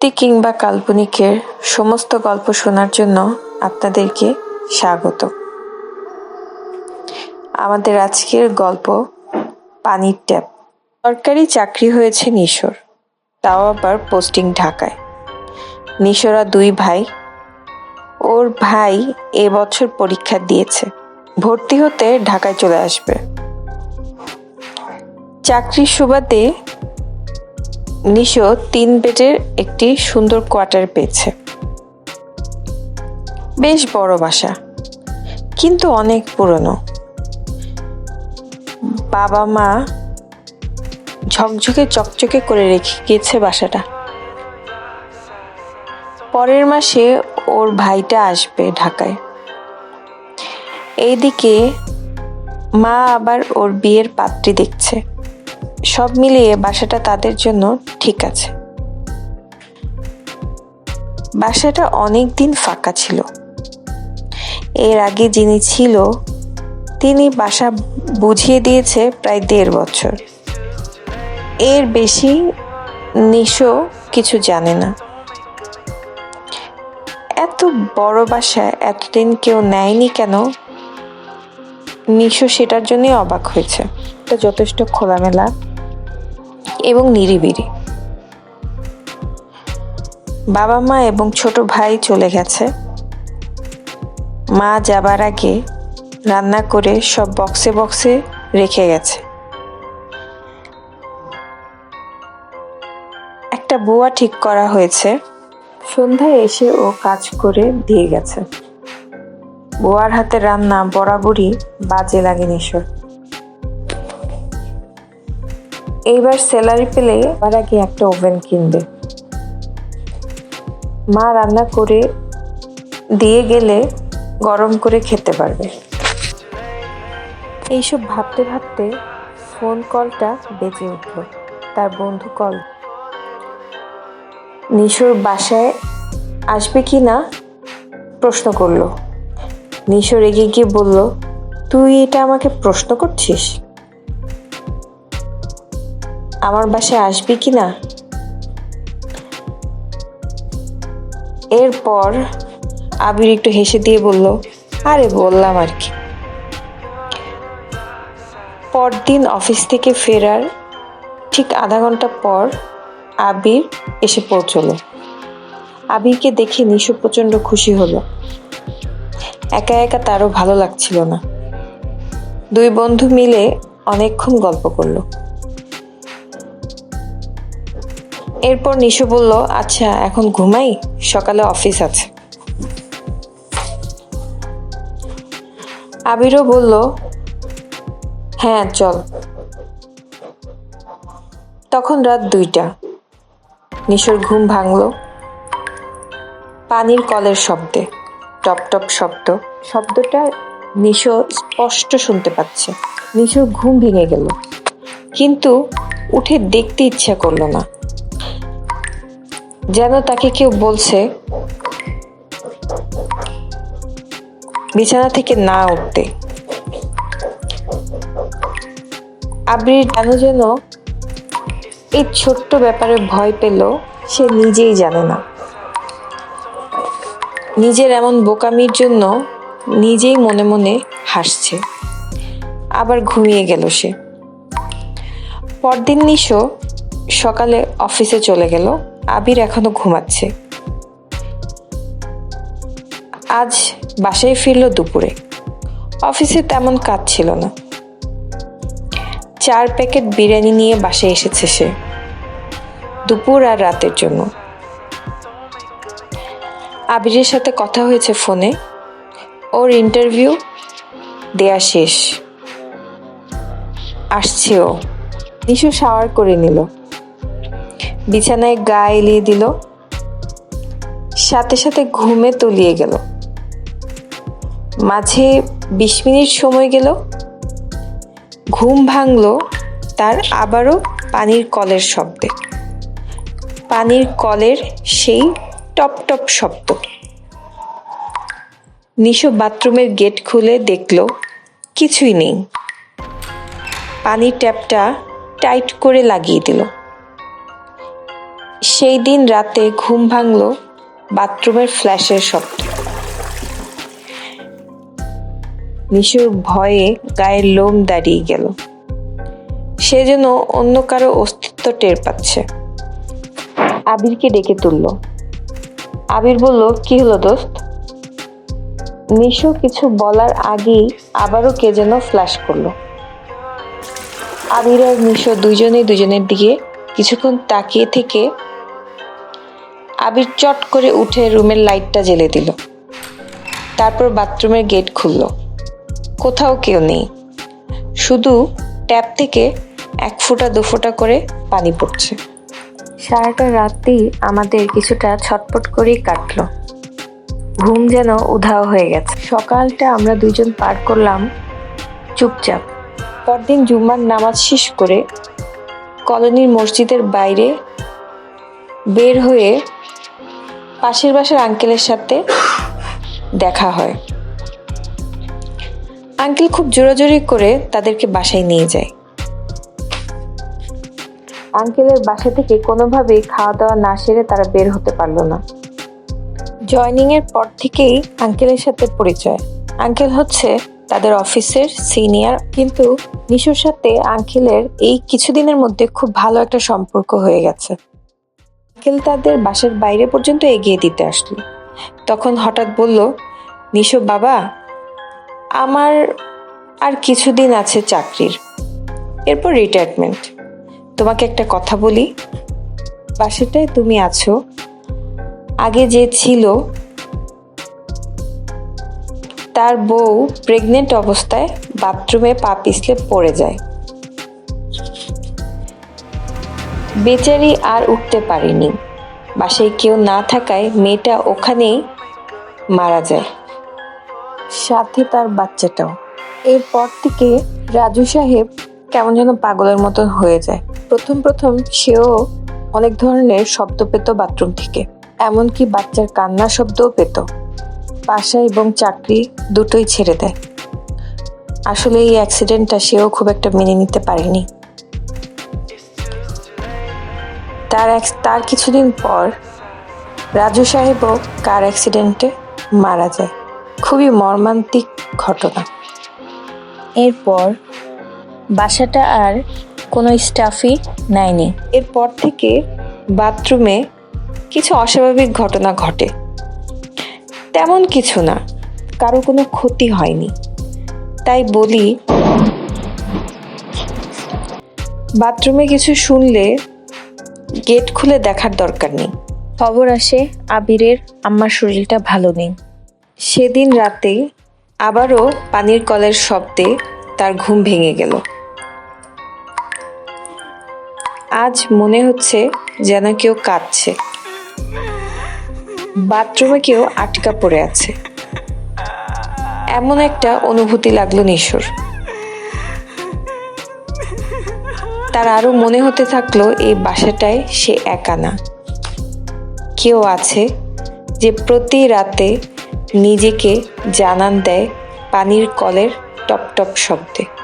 সত্যি কিংবা কাল্পনিকের সমস্ত গল্প শোনার জন্য আপনাদেরকে স্বাগত। আমাদের আজকের গল্প পানির ট্যাপ। সরকারি চাকরি হয়েছে নিশোর, তাও আবার পোস্টিং ঢাকায়। নিশোরা দুই ভাই, ওর ভাই এবছর পরীক্ষা দিয়েছে, ভর্তি হতে ঢাকায় চলে আসবে। চাকরির সুবাদে নিশো তিন বেডের একটি সুন্দর কোয়ার্টার পেয়েছে। বেশ বড় বাসা, কিন্তু অনেক পুরনো। বাবা মা ঝকঝকে চকচকে করে রেখে গিয়েছে বাসাটা। পরের মাসে ওর ভাইটা আসবে ঢাকায়। এইদিকে মা আবার ওর বিয়ের পাত্রী দেখছে। সব মিলিয়ে বাসাটা তাদের জন্য ঠিক আছে। বাসাটা অনেক দিন ফাঁকা ছিল। এর আগে যিনি ছিল, তিনি বাসা বুঝিয়ে দিয়েছে প্রায় দেড় বছর। এর বেশি নিশো কিছু জানে না। এত বড় বাসা, এতদিন কেউ নেয়নি কেন? নিশো সেটার জন্যই অবাক হয়েছে। এটা যথেষ্ট খোলামেলা। এবং নিরিবিরি বাবা মা এবং ছোট ভাই চলে গেছে। মা যাবার আগে রান্না করে সব বক্সে বক্সে রেখে গেছে। একটা বুয়া ঠিক করা হয়েছে। সন্ধ্যায় এসে ও কাজ করে দিয়ে গেছে। বুয়ার হাতে রান্না বরাবরই বাজে লাগে নিশোর। এইবার স্যালারি পেলে আর আগে একটা ওভেন কিনবে। মা রান্না করে দিয়ে গেলে গরম করে খেতে পারবে। এইসব ভাবতে ভাবতে ফোন কলটা বেজে উঠল। তার বন্ধু কল নিশোর বাসায় আসবে কি না প্রশ্ন করল। নিশোর রেগে গিয়ে বলল, তুই এটা আমাকে প্রশ্ন করছিস? আমার বাসায় আসবি কি না? এরপর আবির একটু হেসে দিয়ে বলল, আরে বললাম আর কি। পরদিন অফিস থেকে ফেরার ঠিক আধা ঘণ্টা পর আবির এসে পৌঁছলো। আবিরকে দেখে নিশু প্রচণ্ড খুশি হলো। একা একা তারও ভালো লাগছিল না। দুই বন্ধু মিলে অনেকক্ষণ গল্প করল। এরপর নিশু বলল আচ্ছা এখন ঘুমাই? সকালে অফিস আছে। আবিরও বলল হ্যাঁ চল। তখন রাত দুইটা। নিশোর ঘুম ভাঙল। পানির কলের শব্দে, টপ টপ শব্দ। শব্দটা নিশো স্পষ্ট শুনতে পাচ্ছে। নিশোর ঘুম ভেঙে গেল। কিন্তু উঠে দেখতে ইচ্ছা করল না। যেন তাকে কেউ বলছে, বিছানা থেকে না উঠতে। আবরির কেন যেন এই ছোট্ট ব্যাপারে ভয় পেল, সে নিজেই জানে না। নিজের এমন বোকামির জন্য নিজেই মনে মনে হাসছে। আবার ঘুমিয়ে গেল সে। পরদিন নিশো সকালে অফিসে চলে গেল। আবির এখনও ঘুমাচ্ছে। আজ বাসায় ফিরল দুপুরে। অফিসে তেমন কাজ ছিল না। চার প্যাকেট বিরিয়ানি নিয়ে বাসায় এসেছে সে। দুপুর আর রাতের জন্য। আবিরের সাথে কথা হয়েছে ফোনে। ওর ইন্টারভিউ দেয়া শেষ। আসছে ও। নিশু শাওয়ার করে নিল। বিছানায় গা এলিয়ে দিল। সাথে সাথে ঘুমে তলিয়ে গেল। মাঝে বিশ মিনিট সময় গেল। ঘুম ভাঙল তার আবারও পানির কলের শব্দে। পানির কলের সেই টপ টপ শব্দ। নিশো বাথরুমের গেট খুলে দেখল, কিছুই নেই। পানির ট্যাপটা টাইট করে লাগিয়ে দিল। সেই দিন রাতে ঘুম ভাঙল বাথরুমের ফ্ল্যাশের শব্দ। নিশুর ভয়ে গায়ের লোম দাঁড়িয়ে গেল। সে যেন অন্য কারও অস্তিত্ব টের পাচ্ছে। আবিরকে ডেকে তুলল। আবির বলল, কি হলো দোস্ত? নিশু কিছু বলার আগেই আবারও কে যেন ফ্ল্যাশ করল। আবির আর নিশো দুজনেই দুজনের দিকে কিছুক্ষণ তাকিয়ে থেকে আবির চট করে উঠে রুমের লাইটটা জ্বেলে দিল। তারপর বাথরুমের গেট খুলল। কোথাও কেউ নেই। শুধু ট্যাপ থেকে এক ফোঁটা, দু ফোঁটা করে পানি পড়ছে। সারাটা রাতই আমাদের কিছুটা ছটপট করেই কাটলো। ঘুম যেন উধাও হয়ে গেছে। সকালটা আমরা দুইজন পার করলাম চুপচাপ। পরদিন জুম্মার নামাজ শেষ করে কলোনির মসজিদের বাইরে বের হয়ে পাশের বাসার আঙ্কেলের সাথে দেখা হয়। আঙ্কেল খুব জোরাজোরি করে তাদেরকে বাসায় নিয়ে যায়। আঙ্কেলের বাসা থেকে কোনোভাবেই খাওয়া দাওয়া না সেরে তারা বের হতে পারল না। জয়নিং এর পর থেকেই আঙ্কেলের সাথে পরিচয়। আঙ্কেল হচ্ছে তাদের অফিসের সিনিয়র, কিন্তু নিশুর সাথে আঙ্কেলের এই কিছুদিনের মধ্যে খুব ভালো একটা সম্পর্ক হয়ে গেছে। আঙ্কেল তাদের বাসার বাইরে পর্যন্ত এগিয়ে দিতে আসলো। তখন হঠাৎ বলল, নিশো বাবা, আমার আর কিছুদিন আছে চাকরির। এরপর রিটায়ারমেন্ট তোমাকে একটা কথা বলি, বাসাটায় তুমি আছো। আগে যে ছিল, তার বউ প্রেগনেন্ট অবস্থায় বাথরুমে পা পিছলে পড়ে যায়। বেচারি আর উঠতে পারেনি। বাসায় কেউ না থাকায় মেয়েটা ওখানেই মারা যায়। সাথে তার বাচ্চাটাও। এরপর থেকে রাজু সাহেব কেমন যেন পাগলের মতো হয়ে যায়। প্রথম প্রথম সেও অনেক ধরনের শব্দ পেত বাথরুম থেকে। এমনকি বাচ্চার কান্না শব্দও পেত। বাসা এবং চাকরি দুটোই ছেড়ে দেয়। আসলে এই অ্যাক্সিডেন্টটা সেও খুব একটা মেনে নিতে পারেনি। তার এক- তার কিছুদিন পর রাজু সাহেবও কার অ্যাক্সিডেন্টে মারা যায়। খুবই মর্মান্তিক ঘটনা। এরপর বাসাটা আর কোনো স্টাফই নেয়নি। এরপর থেকে বাথরুমে কিছু অস্বাভাবিক ঘটনা ঘটে। তেমন কিছু না, কারও কোনো ক্ষতি হয়নি। তাই বলি, বাথরুমে কিছু শুনলে গেট খুলে দেখার দরকার নেই। খবর আসে আবিরের আম্মার শরীরটা ভালো নেই। সেদিন রাতে আবারও পানির কলের শব্দে তার ঘুম ভেঙে গেল। আজ মনে হচ্ছে যেন কেউ কাঁদছে। বাথরুমে কেউ আটকা পড়ে আছে। এমন একটা অনুভূতি লাগল নিশোর। তার আরও মনে হতে থাকল এই বাসাটায় সে একা না। কেউ আছে যে প্রতি রাতে নিজেকে জানান দেয় পানির কলের টপ টপ শব্দে।